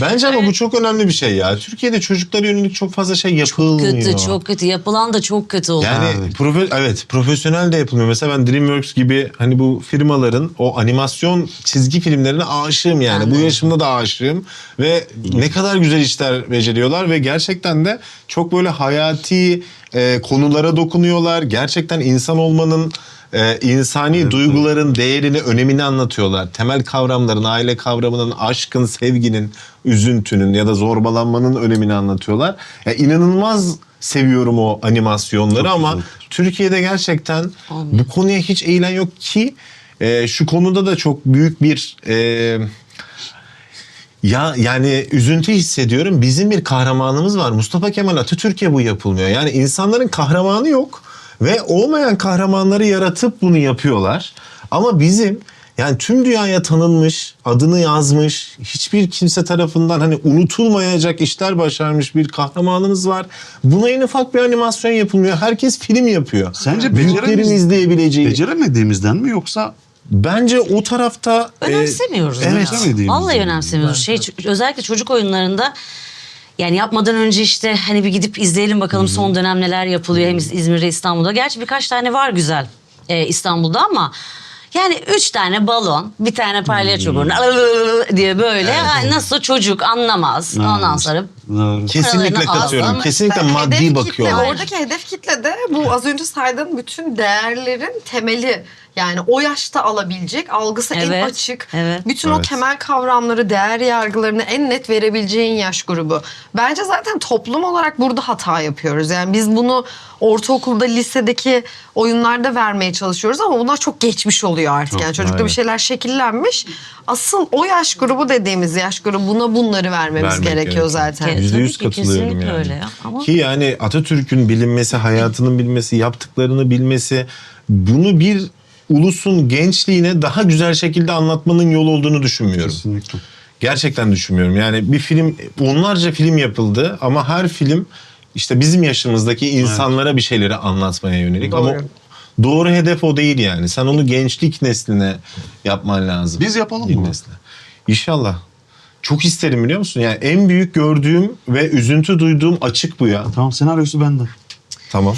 Bence ama bu çok önemli bir şey ya. Türkiye'de çocuklara yönelik çok fazla şey yapılmıyor. Kötü, çok kötü. Yapılan da çok kötü oldu. Yani profe- evet profesyonel de yapılmıyor. Mesela ben DreamWorks gibi hani bu firmaların o animasyon çizgi filmlerine aşığım yani. Bu yaşımda da aşığım ve ne kadar güzel işler beceriyorlar ve gerçekten de çok böyle hayati e, konulara dokunuyorlar. Gerçekten insan olmanın e, insani duyguların değerini, önemini anlatıyorlar. Temel kavramların, aile kavramının, aşkın, sevginin, üzüntünün ya da zorbalanmanın önemini anlatıyorlar. Ya inanılmaz seviyorum o animasyonları ama Türkiye'de gerçekten bu konuya hiç eğilen yok ki e, şu konuda da çok büyük bir e, ya yani üzüntü hissediyorum. Bizim bir kahramanımız var. Mustafa Kemal Atatürk'e bu yapılmıyor. Yani insanların kahramanı yok ve olmayan kahramanları yaratıp bunu yapıyorlar. Ama bizim yani tüm dünyaya tanınmış, adını yazmış, hiçbir kimse tarafından hani unutulmayacak işler başarmış bir kahramanımız var. Buna en ufak bir animasyon yapılmıyor. Herkes film yapıyor. Sence büyüklerin beceremiz- izleyebileceği. Beceremediğimizden mi yoksa Bence o tarafta e, Önemsemiyoruz. evet. ya. Önemsemediğimiz Vallahi yani. önemsemiyoruz. Şey, özellikle çocuk oyunlarında yani yapmadan önce işte hani bir gidip izleyelim bakalım son dönem neler yapılıyor hem İz- İzmir'de İstanbul'da. Gerçi birkaç tane var güzel e, İstanbul'da ama yani üç tane balon, bir tane palyaço burnu diye böyle ay nasıl çocuk anlamaz. Ondan sonra Doğru. Kesinlikle Paralarını katıyorum. alsam- Kesinlikle Hedef maddi kitle, bakıyorlar. oradaki hedef kitle de bu az önce saydığım bütün değerlerin temeli. Yani o yaşta alabilecek, algısı en Evet, açık. evet. Bütün Evet. o temel kavramları, değer yargılarını en net verebileceğin yaş grubu. Bence zaten toplum olarak burada hata yapıyoruz. Yani biz bunu ortaokulda, lisedeki oyunlarda vermeye çalışıyoruz ama bunlar çok geçmiş oluyor artık. yani çocukta aynen. bir şeyler şekillenmiş. Asıl o yaş grubu dediğimiz yaş grubuna bunları vermemiz Vermek gerekiyor gerekiyor. zaten. Ke- Yüzde Tabii yüz ki, katılıyorum kesinlikle yani. öyle ya. Ama- Ki yani Atatürk'ün bilinmesi, hayatının bilmesi, yaptıklarını bilmesi bunu bir ulusun gençliğine daha güzel şekilde anlatmanın yolu olduğunu düşünmüyorum. Kesinlikle. Gerçekten düşünmüyorum. Yani bir film, onlarca film yapıldı ama her film işte bizim yaşımızdaki insanlara bir şeyleri anlatmaya yönelik. Ama Doğru. hedef o değil yani. Sen onu gençlik nesline yapman lazım. Biz yapalım mı? nesle. İnşallah. Çok isterim biliyor musun? Yani en büyük gördüğüm ve üzüntü duyduğum açık bu ya. Tamam senaryosu benden. Tamam.